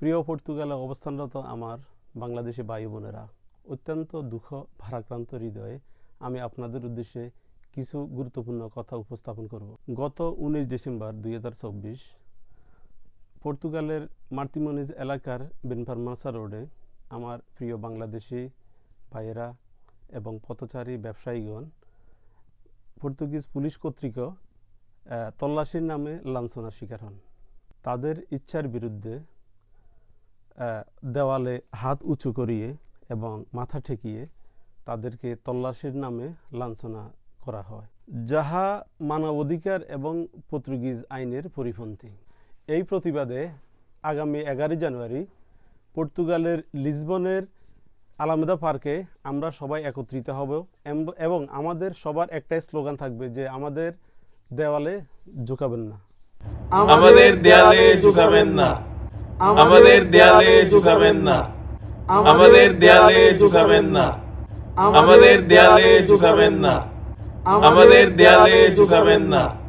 প্রিয় পর্তুগালে অবস্থানরত আমার বাংলাদেশি ভাই বোনেরা, অত্যন্ত দুঃখ, ভারাক্রান্ত হৃদয়ে আমি আপনাদের উদ্দেশ্যে কিছু গুরুত্বপূর্ণ কথা উপস্থাপন করব। গত উনিশ ডিসেম্বর দুই হাজার চব্বিশ পর্তুগালের মার্তিমনিজ এলাকার বেনফারমাসা রোডে আমার প্রিয় বাংলাদেশি ভাইয়েরা এবং পথচারী ব্যবসায়ীগণ, পর্তুগিজ পুলিশ কর্তৃক তল্লাশির নামে লাঞ্ছনার শিকার হন। তাদের ইচ্ছার বিরুদ্ধে দেওয়ালে হাত উঁচু করিয়ে এবং মাথা ঠেকিয়ে তাদেরকে তল্লাশির নামে লাঞ্ছনা করা হয়। যাহা মানবাধিকার এবং পর্তুগিজ আইনের পরিপন্থী। এই প্রতিবাদে আগামী এগারোই জানুয়ারি পর্তুগালের লিসবনের আলামেদা পার্কে আমরা সবাই একত্রিত হব এবং আমাদের সবার একটাই স্লোগান থাকবে যে আমাদের দেওয়ালে ঝুঁকাবেন না। আমাদের দেওয়ালে ঝুঁকাবেন না। আমাদের দেয়ালে ঝুঁকাবেন না। আমাদের দেয়ালে ঝুঁকাবেন না। আমাদের দেয়ালে ঝুঁকাবেন না। আমাদের দেয়ালে ঝুঁকাবেন না।